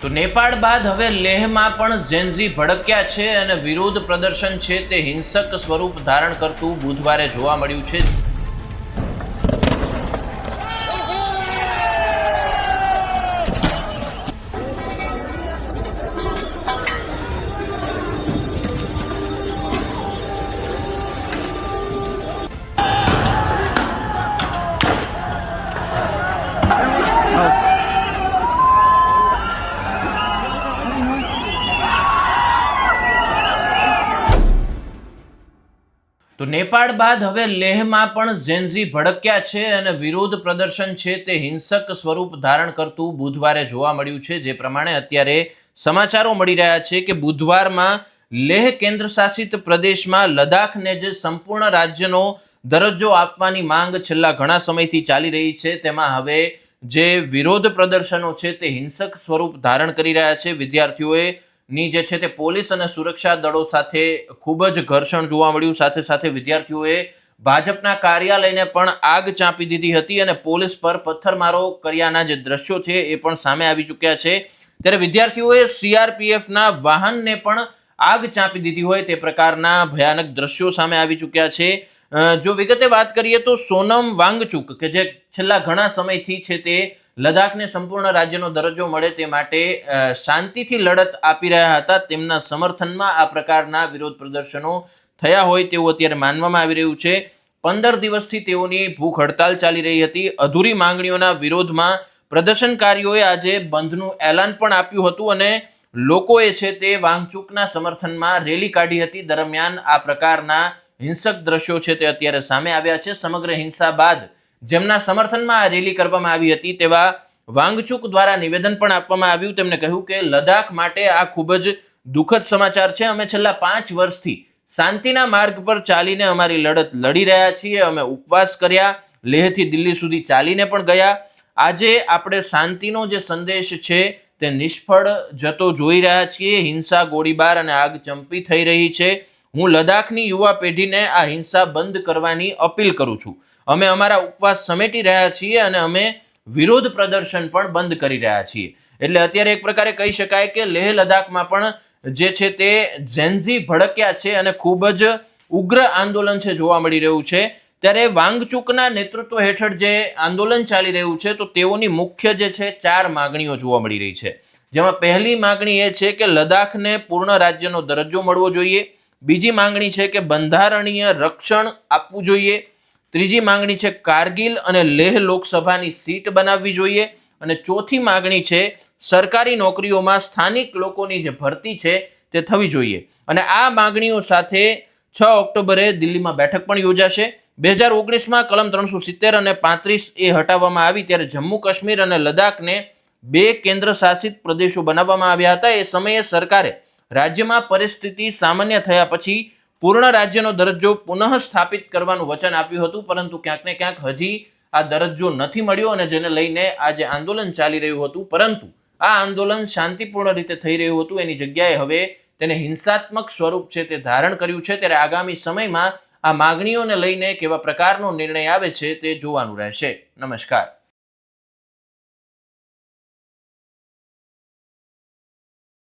તો નેપાળ બાદ હવે લેહમાં પણ ઝેન્ઝી ભડક્યા છે અને વિરોધ પ્રદર્શન છે તે હિંસક સ્વરૂપ ધારણ કરતું બુધવારે જોવા મળ્યું છે. તો નેપાળ બાદ હવે લેહમાં પણ ઝેન્ઝી ભડક્યા છે અને વિરોધ પ્રદર્શન છે તે હિંસક સ્વરૂપ ધારણ કરતું બુધવારે જોવા મળ્યું છે. જે પ્રમાણે અત્યારે સમાચારો મળી રહ્યા છે કે બુધવારમાં લેહ કેન્દ્ર શાસિત પ્રદેશમાં લદ્દાખને જે સંપૂર્ણ રાજ્યનો દરજ્જો આપવાની માંગ છેલ્લા ઘણા સમયથી ચાલી રહી છે. તેમાં હવે જે વિરોધ પ્રદર્શનો છે તે હિંસક સ્વરૂપ ધારણ કરી રહ્યા છે. વિદ્યાર્થીઓએ ની જે છે તે પોલીસ અને સુરક્ષા દળો સાથે ખૂબ જ ઘર્ષણ જોવા મળ્યું. સાથે સાથે વિદ્યાર્થીઓએ ભાજપના કાર્યાલયને પણ આગ ચાંપી દીધી હતી અને પોલીસ પર પથ્થરમારો કર્યાના જે દ્રશ્યો છે એ પણ સામે આવી ચૂક્યા છે. ત્યારે વિદ્યાર્થીઓએ સીઆરપીએફના વાહનને પણ આગ ચાંપી દીધી હોય તે પ્રકારના ભયાનક દ્રશ્યો સામે આવી ચૂક્યા છે. જો વિગતે વાત કરીએ તો સોનમ વાંગચુક, કે જે છેલ્લા ઘણા સમયથી છે તે લદ્દાખને સંપૂર્ણ રાજ્યનો દરજ્જો મળે તે માટે શાંતિથી લડત આપી રહ્યા હતા. તેમના સમર્થનમાં આ પ્રકારના વિરોધ પ્રદર્શનો થયા હોય તેવું અત્યારે માનવામાં આવી રહ્યું છે. પંદર દિવસથી તેઓની ભૂખ હડતાલ ચાલી રહી હતી. અધૂરી માંગણીઓના વિરોધમાં પ્રદર્શનકારીઓએ આજે બંધનું એલાન પણ આપ્યું હતું અને લોકોએ છે તે વાંગચૂકના સમર્થનમાં રેલી કાઢી હતી. દરમિયાન આ પ્રકારના હિંસક દ્રશ્યો છે તે અત્યારે સામે આવ્યા છે. સમગ્ર હિંસા બાદ જેમના સમર્થનમાં આ રેલી કરવામાં આવી હતી તેવા વાંગચુક દ્વારા નિવેદન પણ આપવામાં આવ્યું. તેમણે કહ્યું કે લદ્દાખ માટે આ ખૂબ જ દુઃખદ સમાચાર છે. અમે છેલ્લા પાંચ વર્ષથી શાંતિના માર્ગ પર ચાલીને અમારી લડત લડી રહ્યા છીએ. અમે ઉપવાસ કર્યા, લેહથી દિલ્હી સુધી ચાલીને પણ ગયા. આજે આપણે શાંતિનો જે સંદેશ છે તે નિષ્ફળ જતો જોઈ રહ્યા છીએ. હિંસા, ગોળીબાર અને આગ ચંપી થઈ રહી છે. હું લદ્દાખની યુવા પેઢીને આ હિંસા બંધ કરવાની અપીલ કરું છું. અમે અમારા ઉપવાસ સમેટી રહ્યા છીએ અને અમે વિરોધ પ્રદર્શન પણ બંધ કરી રહ્યા છીએ. એટલે અત્યારે એક પ્રકારે કહી શકાય કે લેહ લદ્દાખમાં પણ જે છે તે ઝેન્ઝી ભડક્યા છે અને ખૂબ જ ઉગ્ર આંદોલન છે જોવા મળી રહ્યું છે. ત્યારે વાંગચુકના નેતૃત્વ હેઠળ જે આંદોલન ચાલી રહ્યું છે, તો તેઓની મુખ્ય જે છે ચાર માગણીઓ જોવા મળી રહી છે. જેમાં પહેલી માગણી એ છે કે લદ્દાખને પૂર્ણ રાજ્યનો દરજ્જો મળવો જોઈએ. બીજી માંગણી છે કે બંધારણીય રક્ષણ આપવું જોઈએ. ત્રીજી માંગણી છે કારગિલ અને લેહ લોકસભાની સીટ બનાવવી જોઈએ. અને ચોથી માંગણી છે સરકારી નોકરીઓમાં સ્થાનિક લોકોની જે ભરતી છે તે થવી જોઈએ. અને આ માગણીઓ સાથે છ ઓક્ટોબરે દિલ્હીમાં બેઠક પણ યોજાશે. બે હજાર ઓગણીસમાં કલમ ત્રણસો સિત્તેર અને પાંત્રીસ એ હટાવવામાં આવી ત્યારે જમ્મુ કાશ્મીર અને લદ્દાખને બે કેન્દ્ર શાસિત પ્રદેશો બનાવવામાં આવ્યા હતા. એ સમયે સરકારે રાજ્યમાં પરિસ્થિતિ સામાન્ય થયા પછી પૂર્ણ રાજ્યનો દરજ્જો પુનઃ સ્થાપિત કરવાનું વચન આપ્યું હતું, પરંતુ ક્યાંક ને ક્યાંક હજી આ દરજ્જો નથી મળ્યો અને જેને લઈને આજે આંદોલન ચાલી રહ્યું હતું. પરંતુ આ આંદોલન શાંતિપૂર્ણ રીતે થઈ રહ્યું હતું. એની જગ્યાએ હવે તેને હિંસાત્મક સ્વરૂપ છે તે ધારણ કર્યું છે. ત્યારે આગામી સમયમાં આ માગણીઓને લઈને કેવા પ્રકારનો નિર્ણય આવે છે તે જોવાનું રહેશે. નમસ્કાર.